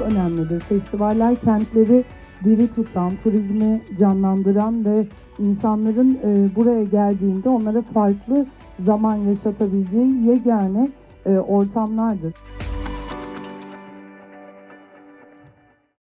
önemlidir. festivaller kentleri diri tutan, turizmi canlandıran ve insanların e, buraya geldiğinde onlara farklı zaman yaşatabileceği yegane e, ortamlardır.